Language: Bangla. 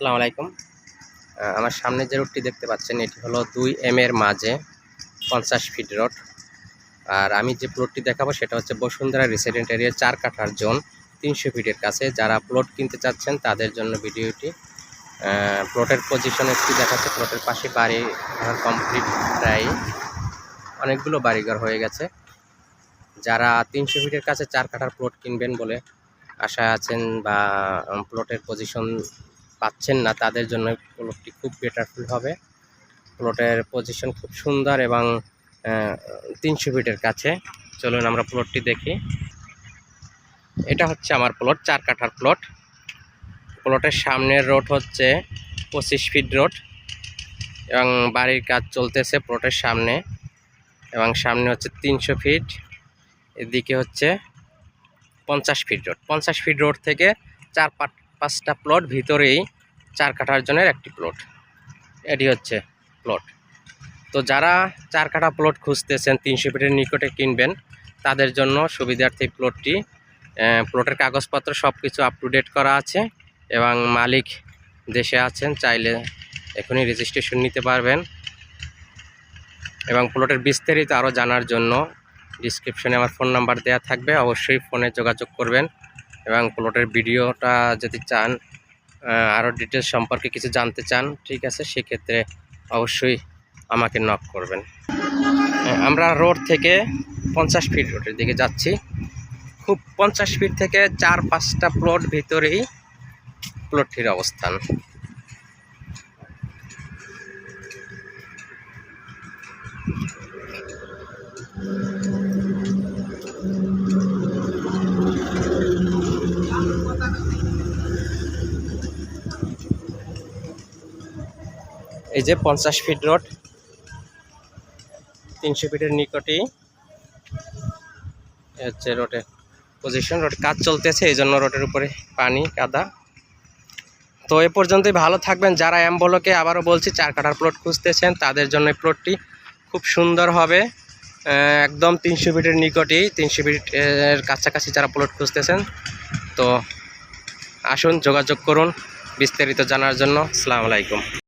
আসসালামু আলাইকুম। আমার সামনে যে রোডটি দেখতে পাচ্ছেন, এটি হলো দুই এম এর মাঝে পঞ্চাশ ফিট রোড। আর আমি যে প্লটটি দেখাবো, সেটা হচ্ছে বসুন্ধরা রেসিডেন্ট এরিয়া চার কাঠার জোন, তিনশো ফিটের কাছে। যারা প্লট কিনতে চাচ্ছেন, তাদের জন্য ভিডিওটি প্লটের পজিশন একটি দেখাচ্ছে। প্লটের পাশে বাড়ি ঘর কমপ্লিট প্রায় অনেকগুলো বাড়িঘর হয়ে গেছে। যারা তিনশো ফিটের কাছে চার কাঠার প্লট কিনবেন বলে আশা আছেন বা প্লটের পজিশন পাচ্ছেন না, তাদের জন্য প্লটটি খুব বেটারফুল হবে। প্লটের পজিশন খুব সুন্দর এবং তিনশো ফিটের কাছে। চলুন আমরা প্লটটি দেখি। এটা হচ্ছে আমার প্লট চার কাঠার প্লট প্লটের সামনের রোড হচ্ছে পঁচিশ ফিট রোড এবং বাড়ির কাজ চলতেছে প্লটের সামনে এবং সামনে হচ্ছে তিনশো ফিট এদিকে হচ্ছে পঞ্চাশ ফিট রোড পঞ্চাশ ফিট রোড থেকে চার পাঁচ পাঁচটা প্লট ভিতরেই চার কাঠার জনের একটি প্লট এটি হচ্ছে প্লট তো যারা চার কাঠা প্লট খুঁজতেছেন, তিনশো ফিটের নিকটে কিনবেন, তাদের জন্য সুবিধার্থে প্লটটি প্লটের কাগজপত্র সব কিছু আপ টু ডেট করা আছে এবং মালিক দেশে আছেন, চাইলে এখনই রেজিস্ট্রেশন নিতে পারবেন। এবং প্লটের বিস্তারিত আরও জানার জন্য ডিসক্রিপশনে আমার ফোন নাম্বার দেওয়া থাকবে, অবশ্যই ফোনে যোগাযোগ করবেন। এবং প্লটের ভিডিওটা যদি চান আরও ডিটেলস সম্পর্কে কিছু জানতে চান, ঠিক আছে, সেক্ষেত্রে অবশ্যই আমাকে নক করবেন। আমরা রোড থেকে পঞ্চাশ ফিট রোডের দিকে যাচ্ছি। খুব পঞ্চাশ ফিট থেকে চার পাঁচটা প্লট ভিতরেই প্লটটির অবস্থান। এই যে পঞ্চাশ ফিট রোড, তিনশো ফিটের নিকটেই হচ্ছে রোডের পজিশন রোড কাজ চলতেছে, এই জন্য রোডের উপরে পানি, কাদা। তো এ পর্যন্তই, ভালো থাকবেন। যারা অ্যাম্বলোকে আবারও বলছি, চার কাঠার প্লট খুঁজতেছেন, তাদের জন্য এই প্লটটি খুব সুন্দর হবে। একদম তিনশো ফিটের নিকটেই, তিনশো ফিটের কাছাকাছি যারা প্লট খুঁজতেছেন, তো আসুন, যোগাযোগ করুন বিস্তারিত জানার জন্য। আসসালামু আলাইকুম।